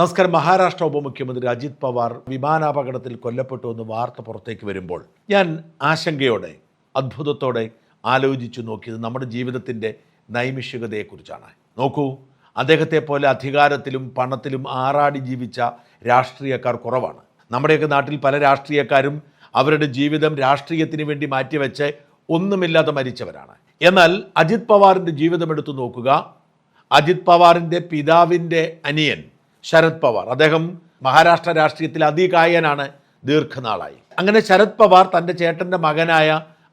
നമസ്കാരം. മഹാരാഷ്ട്ര ഉപമുഖ്യമന്ത്രി അജിത് പവാർ വിമാനാപകടത്തിൽ കൊല്ലപ്പെട്ടു എന്ന് വാർത്ത പുറത്തേക്ക് വരുമ്പോൾ ഞാൻ ആശങ്കയോടെ അത്ഭുതത്തോടെ ആലോചിച്ചു നോക്കിയത് നമ്മുടെ ജീവിതത്തിന്റെ നൈമിഷികതയെക്കുറിച്ചാണ്. നോക്കൂ അദ്ദേഹത്തെ പോലെ അധികാരത്തിലും പണത്തിലും ആറാടി ജീവിച്ച രാഷ്ട്രീയക്കാർ കുറവാണ്. നമ്മുടെയൊക്കെ നാട്ടിൽ പല രാഷ്ട്രീയക്കാരും അവരുടെ ജീവിതം രാഷ്ട്രീയത്തിന് വേണ്ടി മാറ്റിവെച്ച് ഒന്നുമില്ലാതെ മരിച്ചവരാണ്. എന്നാൽ അജിത് പവാറിന്റെ ജീവിതം എടുത്തു നോക്കുക. അജിത് പവാറിന്റെ പിതാവിന്റെ അനിയൻ ശരത് പവാർ. അദ്ദേഹം മഹാരാഷ്ട്ര രാഷ്ട്രീയത്തിൽ അതികായനാണ് ദീർഘനാളായി. അങ്ങനെ ശരത് പവാർ തന്റെ ചേട്ടന്റെ മകനായ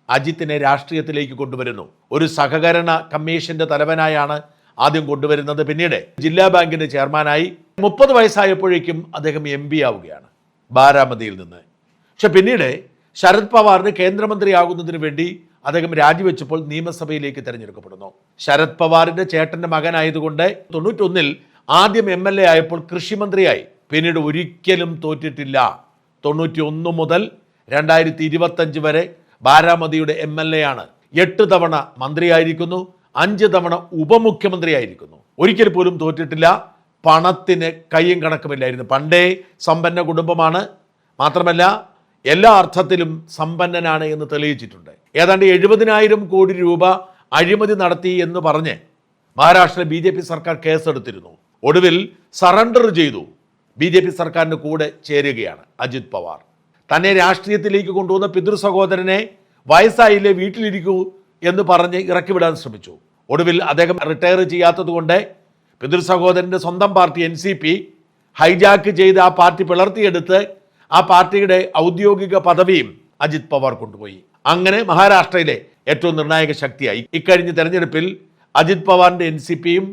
അജിത്തിനെ രാഷ്ട്രീയത്തിലേക്ക് കൊണ്ടുവരുന്നു. ഒരു സഹകരണ കമ്മീഷന്റെ തലവനായാണ് ആദ്യം കൊണ്ടുവരുന്നത്. പിന്നീട് ജില്ലാ ബാങ്കിന്റെ ചെയർമാനായി മുപ്പത് വയസ്സായപ്പോഴേക്കും അദ്ദേഹം എം പി ആവുകയാണ് ബാരാമതിയിൽ നിന്ന്. പക്ഷെ പിന്നീട് ശരത് പവാറിന് കേന്ദ്രമന്ത്രിയാകുന്നതിന് വേണ്ടി അദ്ദേഹം രാജിവെച്ചപ്പോൾ നിയമസഭയിലേക്ക് തിരഞ്ഞെടുക്കപ്പെടുന്നു. ശരത് പവാറിന്റെ ചേട്ടന്റെ മകനായതുകൊണ്ട് തൊണ്ണൂറ്റൊന്നിൽ ആദ്യം എം എൽ എ ആയപ്പോൾ കൃഷിമന്ത്രിയായി. പിന്നീട് ഒരിക്കലും തോറ്റിട്ടില്ല. തൊണ്ണൂറ്റി ഒന്ന് മുതൽ രണ്ടായിരത്തി ഇരുപത്തഞ്ച് വരെ ബാരാമതിയുടെ എം എൽ എ ആണ്. എട്ട് തവണ മന്ത്രിയായിരിക്കുന്നു അഞ്ച് തവണ ഉപമുഖ്യമന്ത്രിയായിരിക്കുന്നു. ഒരിക്കൽ പോലും തോറ്റിട്ടില്ല. പണത്തിന് കയ്യും കണക്കുമില്ലായിരുന്നു. പണ്ടേ സമ്പന്ന കുടുംബമാണ്. മാത്രമല്ല എല്ലാ അർത്ഥത്തിലും സമ്പന്നനാണ് എന്ന് തെളിയിച്ചിട്ടുണ്ട്. ഏതാണ്ട് എഴുപതിനായിരം കോടി രൂപ അഴിമതി നടത്തി എന്ന് പറഞ്ഞ് മഹാരാഷ്ട്ര ബി സർക്കാർ കേസെടുത്തിരുന്നു. ഒടുവിൽ സറണ്ടർ ചെയ്തു. ബി ജെ പി സർക്കാരിന്റെ കൂടെ ചേരുകയാണ് അജിത് പവാർ. തന്നെ രാഷ്ട്രീയത്തിലേക്ക് കൊണ്ടുവന്ന പിതൃ സഹോദരനെ വയസ്സായില്ലേ വീട്ടിലിരിക്കൂ എന്ന് പറഞ്ഞ് ഇറക്കിവിടാൻ ശ്രമിച്ചു. ഒടുവിൽ അദ്ദേഹം റിട്ടയർ ചെയ്യാത്തതുകൊണ്ട് പിതൃ സഹോദരന്റെ സ്വന്തം party N C P hijack ചെയ്ത് ആ പാർട്ടി പിളർത്തിയെടുത്ത് ആ പാർട്ടിയുടെ ഔദ്യോഗിക പദവിയും അജിത് പവാർ കൊണ്ടുപോയി. അങ്ങനെ മഹാരാഷ്ട്രയിലെ ഏറ്റവും നിർണായക ശക്തിയായി. ഇക്കഴിഞ്ഞ തെരഞ്ഞെടുപ്പിൽ അജിത് പവാറിന്റെ എൻ സി പിയും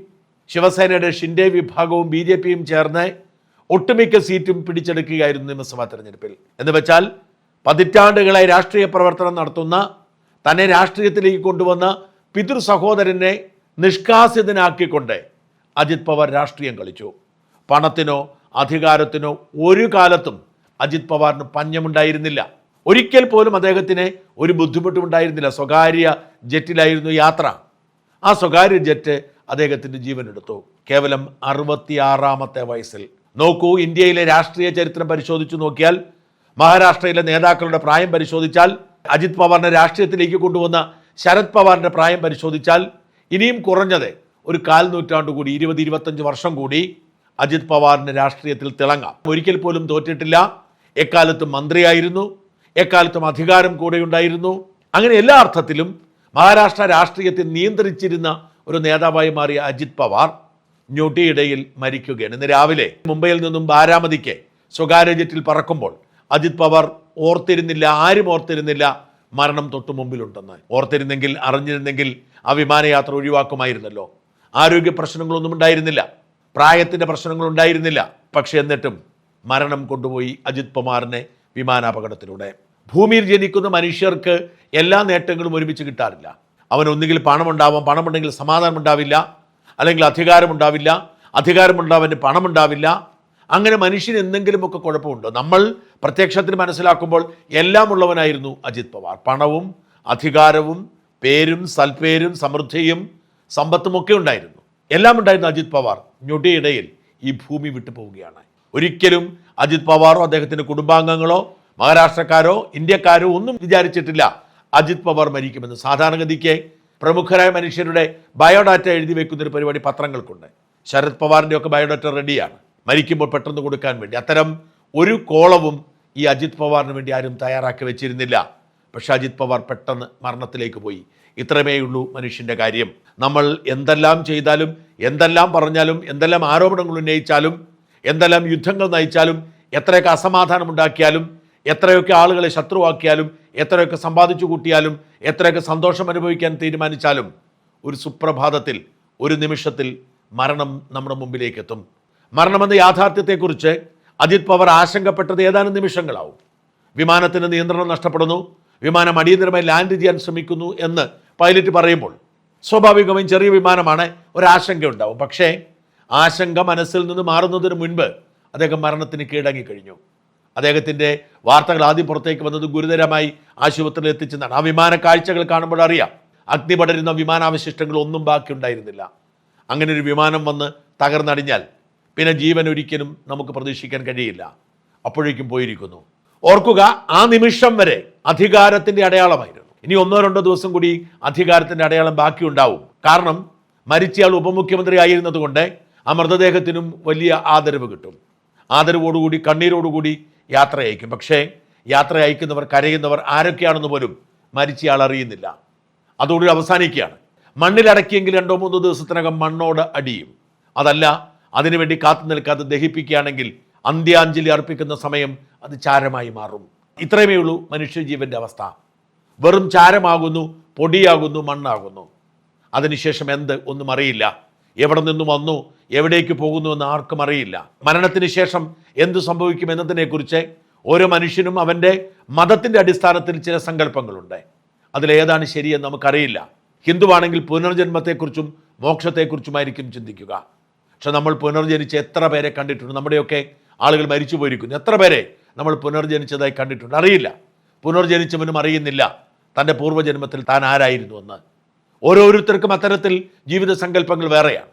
ശിവസേനയുടെ ഷിൻഡെ വിഭാഗവും ബി ജെ പിയും ചേർന്ന് ഒട്ടുമിക്ക സീറ്റും പിടിച്ചെടുക്കുകയായിരുന്നു നിയമസഭാ തെരഞ്ഞെടുപ്പിൽ. എന്ന് വെച്ചാൽ പതിറ്റാണ്ടുകളായി രാഷ്ട്രീയ പ്രവർത്തനം നടത്തുന്ന തന്നെ രാഷ്ട്രീയത്തിലേക്ക് കൊണ്ടുവന്ന പിതൃ സഹോദരനെ നിഷ്കാസിതനാക്കിക്കൊണ്ട് അജിത് പവാർ രാഷ്ട്രീയം കളിച്ചു. പണത്തിനോ അധികാരത്തിനോ ഒരു കാലത്തും അജിത് പവാറിന് പഞ്ഞമുണ്ടായിരുന്നില്ല. ഒരിക്കൽ പോലും അദ്ദേഹത്തിന് ഒരു ബുദ്ധിമുട്ടും ഉണ്ടായിരുന്നില്ല. സ്വകാര്യ ജെറ്റിലായിരുന്നു യാത്ര. ആ സ്വകാര്യ ജെറ്റ് അദ്ദേഹത്തിന്റെ ജീവനെടുത്തു കേവലം അറുപത്തിയാറാമത്തെ വയസ്സിൽ. നോക്കൂ ഇന്ത്യയിലെ രാഷ്ട്രീയ ചരിത്രം പരിശോധിച്ചു നോക്കിയാൽ മഹാരാഷ്ട്രയിലെ നേതാക്കളുടെ പ്രായം പരിശോധിച്ചാൽ അജിത് പവാറിനെ രാഷ്ട്രീയത്തിലേക്ക് കൊണ്ടുവന്ന ശരത് പവാറിന്റെ പ്രായം പരിശോധിച്ചാൽ ഇനിയും കുറഞ്ഞത് ഒരു കാൽ നൂറ്റാണ്ട് കൂടി ഇരുപത് ഇരുപത്തഞ്ച് വർഷം കൂടി അജിത് പവാറിന് രാഷ്ട്രീയത്തിൽ തിളങ്ങാം. ഒരിക്കൽ പോലും തോറ്റിട്ടില്ല. എക്കാലത്തും മന്ത്രിയായിരുന്നു. എക്കാലത്തും അധികാരം കൂടെയുണ്ടായിരുന്നു. അങ്ങനെ എല്ലാ അർത്ഥത്തിലും മഹാരാഷ്ട്ര രാഷ്ട്രീയത്തെ നിയന്ത്രിച്ചിരുന്ന ഒരു നേതാവായി മാറിയ അജിത് പവാർ ഞൊടിയിടയിൽ മരിക്കുകയാണ്. ഇന്ന് രാവിലെ മുംബൈയിൽ നിന്നും ബാരാമതിക്ക് സ്വകാര്യ ജെറ്റിൽ പറക്കുമ്പോൾ അജിത് പവാർ ഓർത്തിരുന്നില്ല ആരും ഓർത്തിരുന്നില്ല മരണം തൊട്ടു മുമ്പിലുണ്ടെന്ന്. ഓർത്തിരുന്നെങ്കിൽ അറിഞ്ഞിരുന്നെങ്കിൽ ആ വിമാനയാത്ര ഒഴിവാക്കുമായിരുന്നല്ലോ. ആരോഗ്യ പ്രശ്നങ്ങളൊന്നും ഉണ്ടായിരുന്നില്ല. പ്രായത്തിന്റെ പ്രശ്നങ്ങളുണ്ടായിരുന്നില്ല പക്ഷേ പക്ഷെ എന്നിട്ടും മരണം കൊണ്ടുപോയി അജിത് പവാറിനെ വിമാനാപകടത്തിലൂടെ. ഭൂമിയിൽ ജനിക്കുന്ന മനുഷ്യർക്ക് എല്ലാ നേട്ടങ്ങളും ഒരുമിച്ച് കിട്ടാറില്ല. അവൻ ഒന്നുകിൽ പണമുണ്ടാവാം പണമുണ്ടെങ്കിൽ സമാധാനം ഉണ്ടാവില്ല അല്ലെങ്കിൽ അധികാരമുണ്ടാവില്ല അധികാരമുണ്ടാവന് പണമുണ്ടാവില്ല. അങ്ങനെ മനുഷ്യന് എന്തെങ്കിലുമൊക്കെ കുഴപ്പമുണ്ടോ? നമ്മൾ പ്രത്യക്ഷത്തിന് മനസ്സിലാക്കുമ്പോൾ എല്ലാം ഉള്ളവനായിരുന്നു അജിത് പവാർ. പണവും അധികാരവും പേരും സൽപ്പേരും സമൃദ്ധിയും സമ്പത്തും ഒക്കെ ഉണ്ടായിരുന്നു. എല്ലാം ഉണ്ടായിരുന്നു അജിത് പവാർ. ഞൊടിയിടയിൽ ഈ ഭൂമി വിട്ടു പോവുകയാണ്. ഒരിക്കലും അജിത് പവാറോ അദ്ദേഹത്തിന്റെ കുടുംബാംഗങ്ങളോ മഹാരാഷ്ട്രക്കാരോ ഇന്ത്യക്കാരോ ഒന്നും വിചാരിച്ചിട്ടില്ല. അജിത് പവാർ മരിക്കുമെന്ന് സാധാരണഗതിക്ക് പ്രമുഖരായ മനുഷ്യരുടെ ബയോഡാറ്റ എഴുതി വെക്കുന്ന ഒരു പരിപാടി പത്രങ്ങൾക്കുണ്ട്. ശരത് പവാറിന്റെ ഒക്കെ ബയോഡാറ്റ റെഡിയാണ്. മരിക്കുമ്പോൾ പെട്ടെന്ന് കൊടുക്കാൻ വേണ്ടി. അത്തരം ഒരു കോളവും ഈ അജിത് പവാറിന് വേണ്ടി ആരും തയ്യാറാക്കി വെച്ചിരുന്നില്ല. പക്ഷേ അജിത് പവാർ പെട്ടെന്ന് മരണത്തിലേക്ക് പോയി. ഇത്രമേ ഉള്ളൂ മനുഷ്യന്റെ കാര്യം. നമ്മൾ എന്തെല്ലാം ചെയ്താലും എന്തെല്ലാം പറഞ്ഞാലും എന്തെല്ലാം ആരോപണങ്ങൾ ഉന്നയിച്ചാലും എന്തെല്ലാം യുദ്ധങ്ങൾ നയിച്ചാലും എത്രയൊക്കെ അസമാധാനം ഉണ്ടാക്കിയാലും എത്രയൊക്കെ ആളുകളെ ശത്രുവാക്കിയാലും എത്രയൊക്കെ സമ്പാദിച്ചു കൂട്ടിയാലും എത്രയൊക്കെ സന്തോഷം അനുഭവിക്കാൻ തീരുമാനിച്ചാലും ഒരു സുപ്രഭാതത്തിൽ ഒരു നിമിഷത്തിൽ മരണം നമ്മുടെ മുമ്പിലേക്ക് എത്തും മരണമെന്ന യാഥാർത്ഥ്യത്തെക്കുറിച്ച് അജിത് പവർ ആശങ്കപ്പെട്ടത് ഏതാനും നിമിഷങ്ങളാവും. വിമാനത്തിന് നിയന്ത്രണം നഷ്ടപ്പെടുന്നു വിമാനം അടിയന്തരമായി ലാൻഡ് ചെയ്യാൻ ശ്രമിക്കുന്നു എന്ന് പൈലറ്റ് പറയുമ്പോൾ സ്വാഭാവികമായും ചെറിയ വിമാനമാണ് ഒരാശങ്കയുണ്ടാവും. പക്ഷേ ആശങ്ക മനസ്സിൽ നിന്ന് മാറുന്നതിന് മുൻപ് അദ്ദേഹം മരണത്തിന് കീഴടങ്ങിക്കഴിഞ്ഞു. അദ്ദേഹത്തിന്റെ വാർത്തകൾ ആദ്യം പുറത്തേക്ക് വന്നത് ഗുരുതരമായി ആശുപത്രിയിൽ എത്തിച്ചെന്നാണ്. ആ വിമാന കാഴ്ചകൾ കാണുമ്പോൾ അറിയാം. അഗ്നി പടരുന്ന വിമാനാവശിഷ്ടങ്ങൾ ഒന്നും ബാക്കി ഉണ്ടായിരുന്നില്ല. അങ്ങനെ ഒരു വിമാനം വന്ന് തകർന്നടിഞ്ഞാൽ പിന്നെ ജീവൻ ഒരിക്കലും നമുക്ക് പ്രതീക്ഷിക്കാൻ കഴിയില്ല. അപ്പോഴേക്കും പോയിരിക്കുന്നു. ഓർക്കുക ആ നിമിഷം വരെ അധികാരത്തിന്റെ അടയാളമായിരുന്നു. ഇനി ഒന്നോ രണ്ടോ ദിവസം കൂടി അധികാരത്തിന്റെ അടയാളം ബാക്കിയുണ്ടാവും. കാരണം മരിച്ചയാൾ ഉപമുഖ്യമന്ത്രി ആയിരുന്നതുകൊണ്ട് ആ മൃതദേഹത്തിനും വലിയ ആദരവ് കിട്ടും. ആദരവോടുകൂടി കണ്ണീരോടുകൂടി യാത്ര അയക്കും. പക്ഷേ യാത്ര അയക്കുന്നവർ കരയുന്നവർ ആരൊക്കെയാണെന്ന് പോലും മരിച്ചയാൾ അറിയുന്നില്ല. അതോടുകൂടി അവസാനിക്കുകയാണ്. മണ്ണിലടക്കിയെങ്കിൽ രണ്ടോ മൂന്നോ ദിവസത്തിനകം മണ്ണോട് അടിയും. അതല്ല അതിനുവേണ്ടി കാത്തു നിൽക്കാതെ ദഹിപ്പിക്കുകയാണെങ്കിൽ അന്ത്യാഞ്ജലി അർപ്പിക്കുന്ന സമയം അത് ചാരമായി മാറും. ഇത്രയുമേ ഉള്ളൂ മനുഷ്യജീവന്റെ അവസ്ഥ. വെറും ചാരമാകുന്നു പൊടിയാകുന്നു മണ്ണാകുന്നു. അതിനുശേഷം എന്ത് ഒന്നും അറിയില്ല. എവിടെ നിന്നും വന്നു എവിടേക്ക് പോകുന്നു എന്ന് ആർക്കും അറിയില്ല. മരണത്തിന് ശേഷം എന്ത് സംഭവിക്കും എന്നതിനെക്കുറിച്ച് ഓരോ മനുഷ്യനും അവന്റെ മതത്തിന്റെ അടിസ്ഥാനത്തിൽ ചില സങ്കല്പങ്ങളുണ്ട്. അതിലേതാണ് ശരിയെന്ന് നമുക്കറിയില്ല. ഹിന്ദുവാണെങ്കിൽ പുനർജന്മത്തെക്കുറിച്ചും മോക്ഷത്തെക്കുറിച്ചുമായിരിക്കും ചിന്തിക്കുക. പക്ഷെ നമ്മൾ പുനർജനിച്ച് എത്ര പേരെ കണ്ടിട്ടുണ്ട്? നമ്മുടെയൊക്കെ ആളുകൾ മരിച്ചു പോയിരിക്കുന്നു എത്ര പേരെ നമ്മൾ പുനർജനിച്ചതായി കണ്ടിട്ടുണ്ട്? അറിയില്ല. പുനർജനിച്ചവനും അറിയുന്നില്ല. തന്റെ പൂർവജന്മത്തിൽ താൻ ആരായിരുന്നു എന്ന്. ഓരോരുത്തർക്കും അത്തരത്തിൽ ജീവിത സങ്കല്പങ്ങൾ വേറെയാണ്.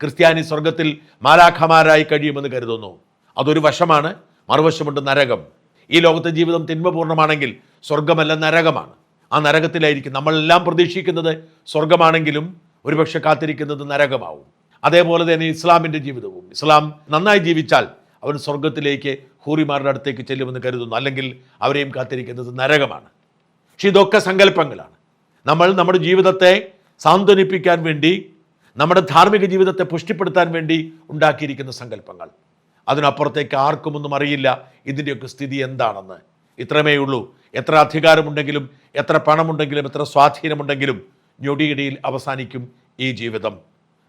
ക്രിസ്ത്യാനി സ്വർഗത്തിൽ മാലാഖമാരായി കഴിയുമെന്ന് കരുതുന്നു. അതൊരു വശമാണ് മറുവശമുണ്ട് നരകം. ഈ ലോകത്തെ ജീവിതം തിന്മപൂർണമാണെങ്കിൽ സ്വർഗമല്ല നരകമാണ്. ആ നരകത്തിലായിരിക്കും നമ്മളെല്ലാം പ്രതീക്ഷിക്കുന്നത് സ്വർഗമാണെങ്കിലും ഒരുപക്ഷെ കാത്തിരിക്കുന്നത് നരകമാവും. അതേപോലെ തന്നെ ഇസ്ലാമിന്റെ ജീവിതവും. ഇസ്ലാം നന്നായി ജീവിച്ചാൽ അവൻ സ്വർഗത്തിലേക്ക് ഹൂറിമാരുടെ അടുത്തേക്ക് ചെല്ലുമെന്ന് കരുതുന്നു. അല്ലെങ്കിൽ അവരെയും കാത്തിരിക്കുന്നത് നരകമാണ്. പക്ഷെ ഇതൊക്കെ സങ്കല്പങ്ങളാണ്. നമ്മൾ നമ്മുടെ ജീവിതത്തെ സാന്ത്വനിപ്പിക്കാൻ വേണ്ടി നമ്മുടെ ധാർമ്മിക ജീവിതത്തെ പുഷ്ടിപ്പെടുത്താൻ വേണ്ടി ഉണ്ടാക്കിയിരിക്കുന്ന സങ്കല്പങ്ങൾ. അതിനപ്പുറത്തേക്ക് ആർക്കുമൊന്നും അറിയില്ല. ഇതിന്റെയൊക്കെ സ്ഥിതി എന്താണെന്ന്. ഇത്രമേ ഉള്ളൂ. എത്ര അധികാരമുണ്ടെങ്കിലും എത്ര പണമുണ്ടെങ്കിലും എത്ര സ്വാധീനമുണ്ടെങ്കിലും ഞൊടിയിടയിൽ അവസാനിക്കും ഈ ജീവിതം.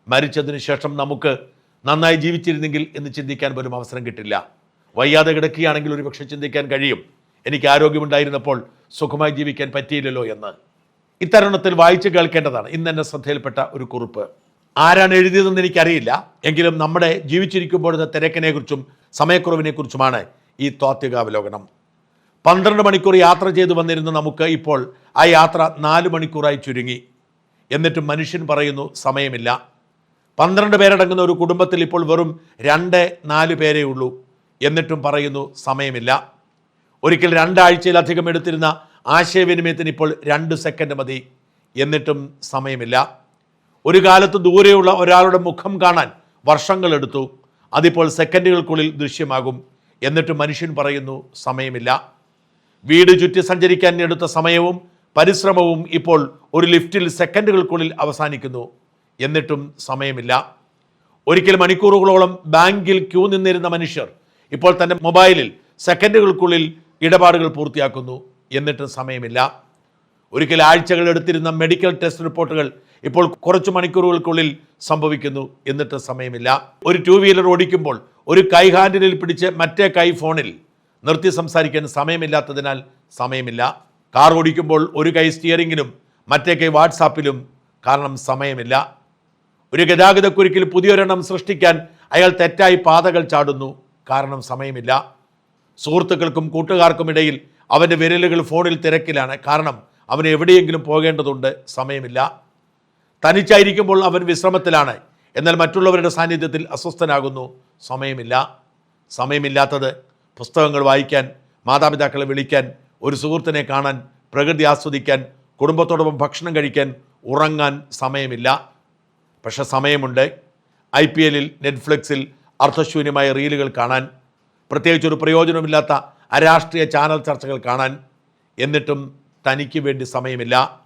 മരിച്ചതിന് ശേഷം നമുക്ക് നന്നായി ജീവിച്ചിരുന്നെങ്കിൽ എന്ന് ചിന്തിക്കാൻ പോലും അവസരം കിട്ടില്ല. വയ്യാതെ കിടക്കുകയാണെങ്കിൽ ഒരുപക്ഷെ ചിന്തിക്കാൻ കഴിയും. എനിക്ക് ആരോഗ്യമുണ്ടായിരുന്നപ്പോൾ സുഖമായി ജീവിക്കാൻ പറ്റിയില്ലല്ലോ എന്ന്. ഇത്തരുണത്തിൽ വായിച്ചു കേൾക്കേണ്ടതാണ്. ഇന്ന് ശ്രദ്ധയിൽപ്പെട്ട ഒരു കുറിപ്പ്. ആരാണ് എഴുതിയതെന്ന് എനിക്കറിയില്ല. എങ്കിലും നമ്മുടെ ജീവിച്ചിരിക്കുമ്പോഴത്തെ തിരക്കിനെക്കുറിച്ചും സമയക്കുറവിനെക്കുറിച്ചുമാണ് ഈ താത്വികാവലോകനം പന്ത്രണ്ട് മണിക്കൂർ യാത്ര ചെയ്തു വന്നിരുന്ന നമുക്ക് ഇപ്പോൾ ആ യാത്ര നാല് മണിക്കൂറായി ചുരുങ്ങി. എന്നിട്ടും മനുഷ്യൻ പറയുന്നു സമയമില്ല. പന്ത്രണ്ട് പേരടങ്ങുന്ന ഒരു കുടുംബത്തിൽ ഇപ്പോൾ വെറും രണ്ട് നാല് പേരേ ഉള്ളൂ. എന്നിട്ടും പറയുന്നു സമയമില്ല. ഒരിക്കൽ രണ്ടാഴ്ചയിലധികം എടുത്തിരുന്ന ആശയവിനിമയത്തിന് ഇപ്പോൾ രണ്ട് സെക്കൻഡ് മതി. എന്നിട്ടും സമയമില്ല. ഒരു കാലത്ത് ദൂരെയുള്ള ഒരാളുടെ മുഖം കാണാൻ വർഷങ്ങളെടുത്തു അതിപ്പോൾ സെക്കൻഡുകൾക്കുള്ളിൽ ദൃശ്യമാകും. എന്നിട്ട് മനുഷ്യൻ പറയുന്നു സമയമില്ല. വീട് ചുറ്റി സഞ്ചരിക്കാൻ എടുത്ത സമയവും പരിശ്രമവും ഇപ്പോൾ ഒരു ലിഫ്റ്റിൽ സെക്കൻഡുകൾക്കുള്ളിൽ അവസാനിക്കുന്നു. എന്നിട്ടും സമയമില്ല. ഒരിക്കൽ മണിക്കൂറുകളോളം ബാങ്കിൽ ക്യൂ നിന്നിരുന്ന മനുഷ്യർ ഇപ്പോൾ തന്റെ മൊബൈലിൽ സെക്കൻഡുകൾക്കുള്ളിൽ ഇടപാടുകൾ പൂർത്തിയാക്കുന്നു. എന്നിട്ടും സമയമില്ല. ഒരിക്കൽ ആഴ്ചകൾ എടുത്തിരുന്ന മെഡിക്കൽ ടെസ്റ്റ് റിപ്പോർട്ടുകൾ ഇപ്പോൾ കുറച്ച് മണിക്കൂറുകൾക്കുള്ളിൽ സംഭവിക്കുന്നു എന്നിട്ട് സമയമില്ല. ഒരു ടൂ വീലർ ഓടിക്കുമ്പോൾ ഒരു കൈ ഹാൻഡിലിൽ പിടിച്ച് മറ്റേ കൈ ഫോണിൽ നിർത്തി സംസാരിക്കാൻ സമയമില്ലാത്തതിനാൽ സമയമില്ല. കാർ ഓടിക്കുമ്പോൾ ഒരു കൈ സ്റ്റിയറിങ്ങിലും മറ്റേ കൈ വാട്സാപ്പിലും കാരണം സമയമില്ല. ഒരു ഗതാഗതക്കുരുക്കിൽ പുതിയൊരെണ്ണം സൃഷ്ടിക്കാൻ അയാൾ തെറ്റായി പാതകൾ ചാടുന്നു കാരണം സമയമില്ല. സുഹൃത്തുക്കൾക്കും കൂട്ടുകാർക്കും ഇടയിൽ അവന്റെ വിരലുകൾ ഫോണിൽ തിരക്കിലാണ്. കാരണം അവന് എവിടെയെങ്കിലും പോകേണ്ടതുണ്ട് സമയമില്ല. തനിച്ചായിരിക്കുമ്പോൾ അവൻ വിശ്രമത്തിലാണ്. എന്നാൽ മറ്റുള്ളവരുടെ സാന്നിധ്യത്തിൽ അസ്വസ്ഥനാകുന്നു. സമയമില്ല. സമയമില്ലാത്തത് പുസ്തകങ്ങൾ വായിക്കാൻ മാതാപിതാക്കളെ വിളിക്കാൻ ഒരു സുഹൃത്തിനെ കാണാൻ പ്രകൃതി ആസ്വദിക്കാൻ കുടുംബത്തോടൊപ്പം ഭക്ഷണം കഴിക്കാൻ ഉറങ്ങാൻ സമയമില്ല. പക്ഷെ സമയമുണ്ട്. ഐ പി എല്ലിൽ നെറ്റ്ഫ്ലിക്സിൽ അർത്ഥശൂന്യമായ റീലുകൾ കാണാൻ പ്രത്യേകിച്ചൊരു പ്രയോജനമില്ലാത്ത അരാഷ്ട്രീയ ചാനൽ ചർച്ചകൾ കാണാൻ എന്നിട്ടും തനിക്ക് വേണ്ടി സമയമില്ല.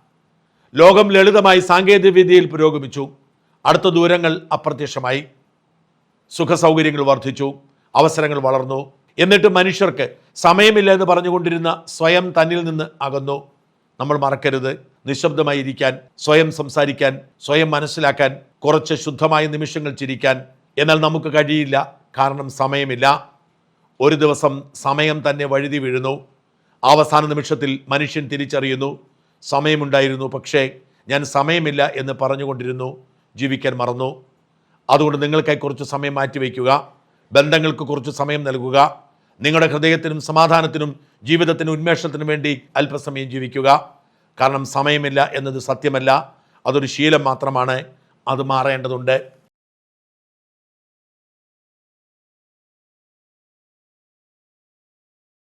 ലോകം ലളിതമായി സാങ്കേതികവിദ്യയിൽ പുരോഗമിച്ചു. അടുത്ത ദൂരങ്ങൾ അപ്രത്യക്ഷമായി. സുഖസൗകര്യങ്ങൾ വർദ്ധിച്ചു. അവസരങ്ങൾ വളർന്നു. എന്നിട്ട് മനുഷ്യർക്ക് സമയമില്ല എന്ന് പറഞ്ഞുകൊണ്ടിരുന്ന സ്വയം തന്നിൽ നിന്ന് അകന്നു. നമ്മൾ മറക്കരുത്. നിശബ്ദമായി ഇരിക്കാൻ സ്വയം സംസാരിക്കാൻ സ്വയം മനസ്സിലാക്കാൻ കുറച്ച് ശുദ്ധമായ നിമിഷങ്ങൾ ചിരിക്കാൻ. എന്നാൽ നമുക്ക് കഴിയില്ല. കാരണം സമയമില്ല. ഒരു ദിവസം സമയം തന്നെ വഴുതി വീഴുന്നു. അവസാന നിമിഷത്തിൽ മനുഷ്യൻ തിരിച്ചറിയുന്നു. സമയമുണ്ടായിരുന്നു. പക്ഷേ ഞാൻ സമയമില്ല എന്ന് പറഞ്ഞുകൊണ്ടിരുന്നു. ജീവിക്കാൻ മറന്നു. അതുകൊണ്ട് നിങ്ങൾക്കായി കുറച്ച് സമയം മാറ്റിവെക്കുക ബന്ധങ്ങൾക്ക് കുറച്ച് സമയം നൽകുക. നിങ്ങളുടെ ഹൃദയത്തിനും സമാധാനത്തിനും ജീവിതത്തിനും ഉന്മേഷത്തിനും വേണ്ടി അല്പസമയം ജീവിക്കുക. കാരണം സമയമില്ല എന്നത് സത്യമല്ല. അതൊരു ശീലം മാത്രമാണ്. അത് മാറേണ്ടതുണ്ട്.